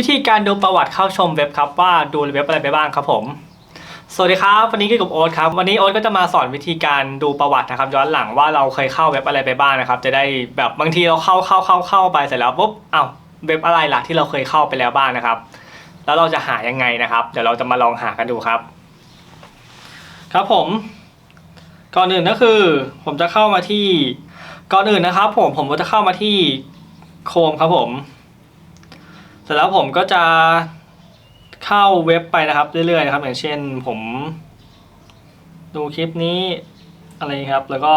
วิธีการดูประวัติเข้าชมเว็บครับว่าดูเว็บอะไรไปบ้างครับผม สวัสดีครับ วันนี้ก็อกับโอ๊ตครับ วันนี้โอ๊ตก็จะมาสอนวิธีการดูประวัตินะครับย้อนหลังว่าเราเคยเข้าเว็บอะไรไปบ้างนะครับ จะได้แบบบางทีเราเข้าเข้าเข้าเข้าไปเสร็จแล้วปุ๊บอ้าวเว็บอะไรล่ะที่เราเคยเข้าไปแล้วบ้างนะครับ แล้วเราจะหายังไงนะครับ เดี๋ยวเราจะมาลองหากันดูครับ ครับผม ก่อนอื่นก็คือ ผมจะเข้ามาที่ก่อนอื่นนะครับ ผมผมก็จะเข้ามาที่โคมครับผม เสร็จแล้วผมก็จะเข้าเว็บไปนะครับเรื่อยๆนะครับ อย่างเช่นผมดูคลิปนี้อะไรครับ แล้วก็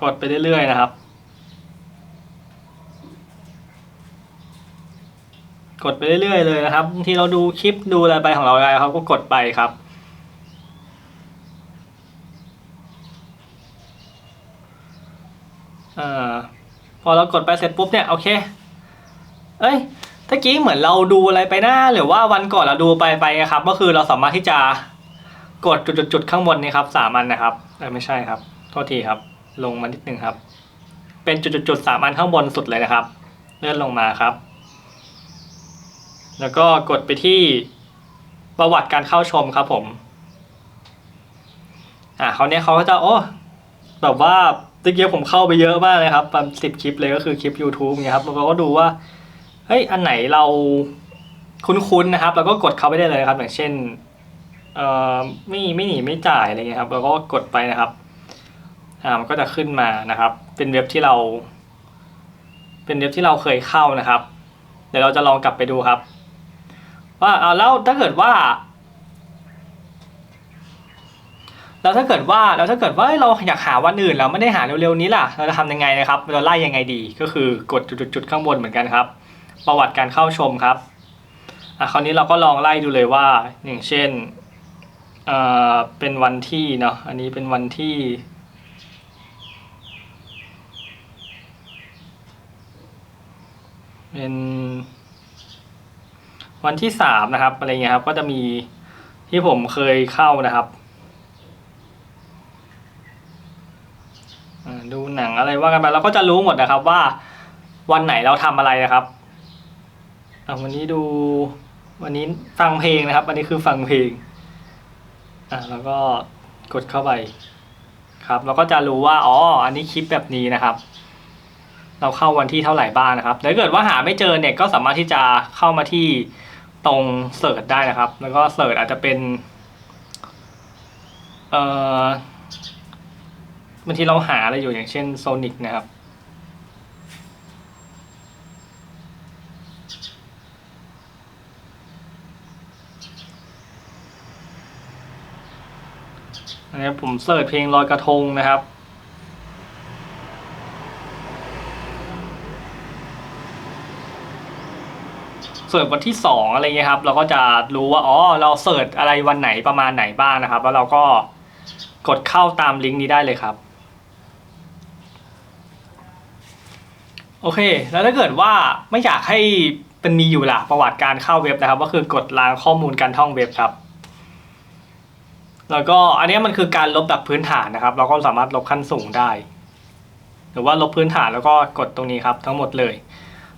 กดไปเรื่อยๆนะครับ กดไปเรื่อยๆเลยนะครับบางทีเราดูคลิปดูอะไรไปของเราอะไรครับก็กดไปครับอพอเรากดไปเสร็จปุ๊บเนี่ยโอเค เอ้ยตะกี้เหมือนเราดูอะไรไปหน้าหรือว่าวันก่อนเราดูไปไปครับก็คือเราสามารถที่จะกดจุดๆๆข้างบนนี้ครับสามอันนะครับเออไม่ใช่ครับโทษทีครับ ลงมานิดนึงครับ เป็นจุดๆๆสามอันข้างบนสุดเลยนะครับ เลื่อนลงมาครับ แล้วก็กดไปที่ประวัติการเข้าชมครับผมอ่าเขาวเนี้ยเขาก็จะโอ้แบบว่าตะเกียบผมเข้าไปเยอะมากเลยครับประมาณสิบคลิปเลยก็คือคลิป YouTube เนี่ยครับแล้วเราก็ดูว่า เฮ้ยอันไหนเราคุ้นๆนะครับเราก็กดเข้าไปได้เลยครับ อย่างเช่นเอ่อไม่ไม่หนีไม่จ่ายอะไรเงี้ยครับเราก็กดไปนะครับอ่ามันก็จะขึ้นมานะครับ เป็นเว็บที่เรา เป็นเว็บที่เราเคยเข้านะครับ เดี๋ยวเราจะลองกลับไปดูครับ ว่าเอาแล้วถ้าเกิดว่าแล้วถ้าเกิดว่าแล้วถ้าเกิดว่าเราอยากหาวันอื่นเราไม่ได้หาเร็วๆนี้ล่ะ เราจะทำยังไงนะครับ เราไล่ยังไงดี ก็คือกดจุดๆข้างบนเหมือนกันครับ ประวัติการเข้าชมครับอะคราวนี้เราก็ลองไล่ดูเลยว่าอย่างเช่นเอ่อเป็นวันที่เนาะอันนี้เป็นวันที่เป็นวันที่สามนะครับอะไรเงี้ยครับก็จะมีที่ผมเคยเข้านะครับดูหนังอะไรว่ากันไปเราก็จะรู้หมดนะครับว่าวันไหนเราทำอะไรนะครับ อะวันนี้ดูวันนี้ฟังเพลงนะครับ อันนี้คือฟังเพลงอะแล้วก็กดเข้าไปครับเราก็จะรู้ว่าอ๋ออันนี้คลิปแบบนี้นะครับ เราเข้าวันที่เท่าไหร่บ้างนะครับถ้าเกิดว่าหาไม่เจอเนี่ยก็สามารถที่จะเข้ามาที่ตรงเสิร์ชได้นะครับ แล้วก็เสิร์ชอาจจะเป็นเอ่อบางทีเราหาอะไรอยู่อย่างเช่นโซนิกนะครับ อันนี้ผมเสิร์ชเพลงลอยกระทงนะครับ เสิร์ชวันที่สองอะไรเงี้ยครับ เราก็จะรู้ว่าอ๋อเราเสิร์ชอะไรวันไหนประมาณไหนบ้างนะครับ แล้วเราก็กดเข้าตามลิงก์นี้ได้เลยครับ โอเค แล้วถ้าเกิดว่าไม่อยากให้เป็นมีอยู่ล่ะประวัติการเข้าเว็บนะครับ ก็คือกดล้างข้อมูลการท่องเว็บครับ แล้วก็อันนี้มันคือการลบแบบพื้นฐานนะครับ เราก็สามารถลบขั้นสูงได้ หรือว่าลบพื้นฐานแล้วก็กดตรงนี้ครับ ทั้งหมดเลย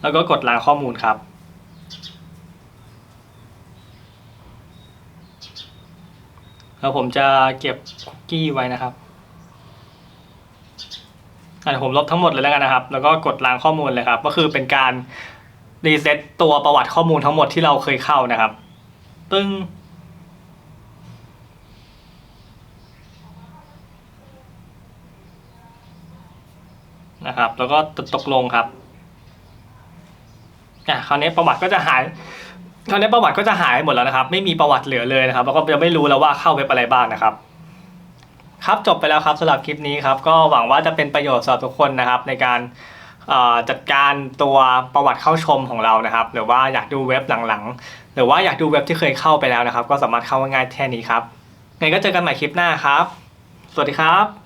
แล้วก็กดล้างข้อมูลครับ แล้วผมจะเก็บคุกกี้ไว้นะครับอะผมลบทั้งหมดเลยแล้วกันนะครับ แล้วก็กดล้างข้อมูลเลยครับ ก็คือเป็นการรีเซ็ตตัวประวัติข้อมูลทั้งหมดที่เราเคยเข้านะครับปึ้ง นะครับ แล้วก็ตกลงครับอะคราวนี้ประวัติก็จะหายคราวนี้ประวัติก็จะหายหมดแล้วนะครับ ไม่มีประวัติเหลือเลยนะครับ แล้วก็จะไม่รู้แล้วว่าเข้าเว็บอะไรบ้างนะครับ ครับจบไปแล้วครับสำหรับคลิปนี้ครับ ก็หวังว่าจะเป็นประโยชน์สำหรับทุกคนนะครับ ในการจัดการตัวประวัติเข้าชมของเรานะครับ หรือว่าอยากดูเว็บหลังๆ หรือว่าอยากดูเว็บที่เคยเข้าไปแล้วนะครับ ก็สามารถเข้าง่ายๆแค่นี้ครับงั้นก็เจอกันใหม่คลิปหน้าครับ สวัสดีครับ